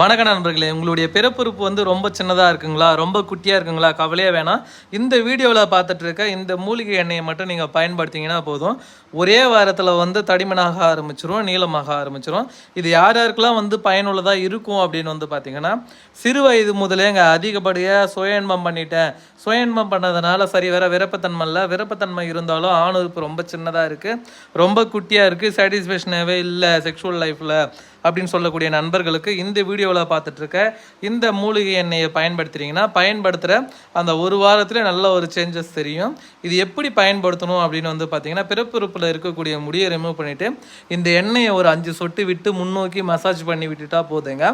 வணக்க நண்பர்களே உங்களுடைய பிறப்புறுப்பு வந்து ரொம்ப சின்னதாக இருக்குங்களா? ரொம்ப குட்டியாக இருக்குங்களா? கவலையே வேணாம். இந்த வீடியோவில் பார்த்துட்டு இருக்க இந்த மூலிகை எண்ணெயை மட்டும் நீங்கள் பயன்படுத்திங்கன்னா போதும். ஒரே வாரத்தில் வந்து தடிமனாக ஆரம்பிச்சிரும் நீளமாக ஆரம்பிச்சிரும். இது யார் யாருக்கெல்லாம் வந்து பயனுள்ளதாக இருக்கும் அப்படின்னு வந்து பார்த்தீங்கன்னா சிறு வயது முதலே இங்கே அதிகப்படியாக சுயன்பம் பண்ணிட்டேன். சுயன்பம் பண்ணதுனால சரி வேற விருப்பத்தன்மை இல்லை. விருப்பத்தன்மை இருந்தாலும் ஆணுறுப்பு ரொம்ப சின்னதாக இருக்குது ரொம்ப குட்டியாக இருக்குது சாட்டிஸ்ஃபேக்ஷனாகவே இல்லை செக்ஷுவல் லைஃப்பில் அப்படின்னு சொல்லக்கூடிய நண்பர்களுக்கு இந்த வீடியோ வீடியோவில் பார்த்துட்டு இருக்க இந்த மூலிகை எண்ணெயை பயன்படுத்துகிறீங்கன்னா பயன்படுத்துகிற அந்த ஒரு வாரத்தில் நல்ல ஒரு சேஞ்சஸ் தெரியும். இது எப்படி பயன்படுத்தணும் அப்படின்னு வந்து பார்த்தீங்கன்னா பிறப்புறுப்பில் இருக்கக்கூடிய முடியை ரிமூவ் பண்ணிவிட்டு இந்த எண்ணெயை ஒரு அஞ்சு சொட்டு விட்டு முன்னோக்கி மசாஜ் பண்ணி விட்டுட்டா போதுங்க.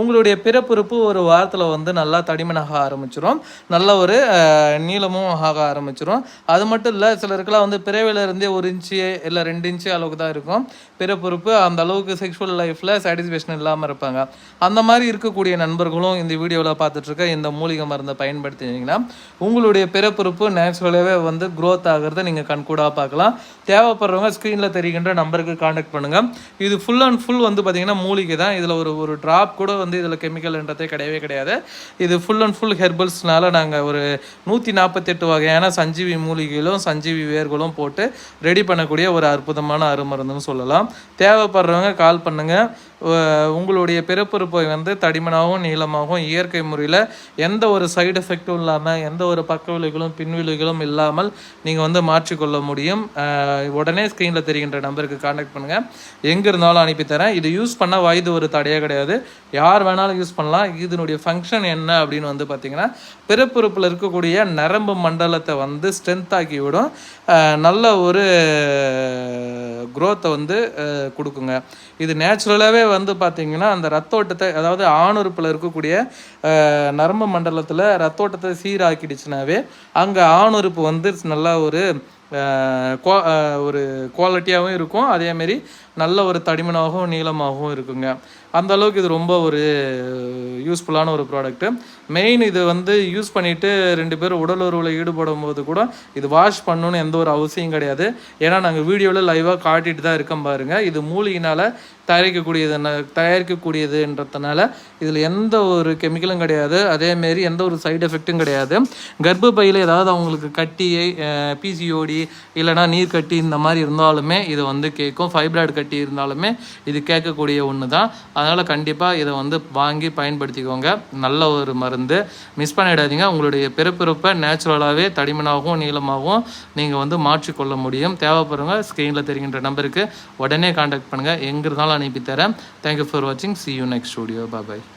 உங்களுடைய பிறப்புறுப்பு ஒரு வாரத்தில் வந்து நல்லா தடிமனாக ஆரம்பிச்சிடும் நல்ல ஒரு நீளமும் ஆக ஆரம்பிச்சிடும் அது மட்டும் இல்லை சிலருக்குலாம் வந்து பிறவிலிருந்தே ஒரு இன்ச்சு இல்லை ரெண்டு இன்ச்சு அளவுக்கு தான் இருக்கும். பிறப்புறுப்பு அந்த அளவுக்கு செக்ஷுவல் லைஃப்பில் சாட்டிஸ்ஃபேக்ஷன் இல்லாமல் இருப்பாங்க. அந்த மாதிரி இருக்கக்கூடிய நண்பர்களும் இந்த வீடியோவில் பார்த்துட்ருக்க இந்த மூலிகை மருந்தை பயன்படுத்தினீங்கன்னா உங்களுடைய பிறப்புறுப்பு நேச்சுரலாகவே வந்து க்ரோத் ஆகிறத நீங்கள் கண்கூடாக பார்க்கலாம். தேவைப்படுறவங்க ஸ்க்ரீனில் தெரிகின்ற நம்பருக்கு காண்டாக்ட் பண்ணுங்கள் இது ஃபுல் அண்ட் ஃபுல் வந்து பார்த்தீங்கன்னா மூலிகை தான். இதில் ஒரு ஒரு ட்ராப் கூட வந்து இதில் கெமிக்கல்ன்றதே கிடையவே கிடையாது. இது ஃபுல் அண்ட் ஃபுல் ஹெர்பல்ஸ்னால நாங்கள் ஒரு நூற்றி நாற்பத்தெட்டு வகையான சஞ்சீவி மூலிகைகளும் சஞ்சீவி வேர்களும் போட்டு ரெடி பண்ணக்கூடிய ஒரு அற்புதமான அருமருந்துன்னு சொல்லலாம். தேவைப்படுறவங்க கால் பண்ணுங்கள் உங்களுடைய பிறப்புறுப்பை வந்து தடிமனாகவும் நீளமாகவும் இயற்கை முறையில் எந்த ஒரு சைடு எஃபெக்ட்டும் இல்லாமல் எந்த ஒரு பக்க விளைவுகளும் பின்விளைவுகளும் இல்லாமல் நீங்கள் வந்து மாற்றிக்கொள்ள முடியும். உடனே ஸ்க்ரீனில் தெரிகின்ற நம்பருக்கு காண்டாக்ட் பண்ணுங்கள் எங்கே இருந்தாலும் அனுப்பித்தரேன் இது யூஸ் பண்ணால் வயது ஒரு தடையே கிடையாது. யார் வேணாலும் யூஸ் பண்ணலாம். இதனுடைய ஃபங்க்ஷன் என்ன அப்படின்னு வந்து பார்த்தீங்கன்னா பிறப்புறுப்பில் இருக்கக்கூடிய நரம்பு மண்டலத்தை வந்து ஸ்ட்ரென்த் ஆக்கி விடும். நல்ல ஒரு குரோத்தை வந்து அஹ், கொடுக்குங்க. இது நேச்சுரலாகவே வந்து பார்த்தீங்கன்னா அந்த ரத்த ஓட்டத்தை அதாவது ஆணுறுப்பில் இருக்கக்கூடிய அஹ், நரம்பு மண்டலத்தில் ரத்த ஓட்டத்தை சீராக்கிடுச்சுனாவே அங்கே ஆணுறுப்பு வந்து நல்லா ஒரு ஒரு குவாலிட்டியாகவும் இருக்கும். அதேமாரி நல்ல ஒரு தடிமனாகவும் நீளமாகவும் இருக்குங்க. அந்த அளவுக்கு இது ரொம்ப ஒரு யூஸ்ஃபுல்லான ஒரு ப்ராடக்ட்டு மெயின் இது வந்து யூஸ் பண்ணிவிட்டு ரெண்டு பேரும் உடல் உறவில் ஈடுபடும் போது கூட இது வாஷ் பண்ணணும்னு எந்த ஒரு அவசியம் கிடையாது. ஏன்னா நாங்கள் வீடியோவில் லைவாக காட்டிட்டு தான் இருக்கோம் பாருங்கள் இது மூலிகினால் தயாரிக்கக்கூடியது தயாரிக்கக்கூடியதுன்றதுனால இதில் எந்த ஒரு கெமிக்கலும் கிடையாது. அதேமாரி எந்த ஒரு சைடு எஃபெக்ட்டும் கிடையாது. கர்ப்பப்பையில் ஏதாவது அவங்களுக்கு கட்டி பிசிஓடி இல்லைனா நீர் கட்டி இந்த மாதிரி இருந்தாலுமே இது வந்து கேட்கும். ஃபைப்ராய்டு கட்டி இருந்தாலுமே இது கேட்கக்கூடிய ஒன்று தான் அதனால் கண்டிப்பாக இதை வந்து வாங்கி பயன்படுத்திக்கோங்க. நல்ல ஒரு மருந்து. மிஸ் பண்ணிடாதீங்க. உங்களுடைய பிறப்பிறப்பை நேச்சுரலாகவே தடிமனாகவும் நீளமாகவும் நீங்கள் வந்து மாற்றிக்கொள்ள முடியும். தேவைப்படுறவங்க ஸ்க்ரீனில் தெரிகின்ற நம்பருக்கு உடனே காண்டாக்ட் பண்ணுங்கள் எங்கே இருந்தாலும் அனுப்பி தரேன். தேங்க்யூ ஃபார் வாட்சிங் see you next studio bye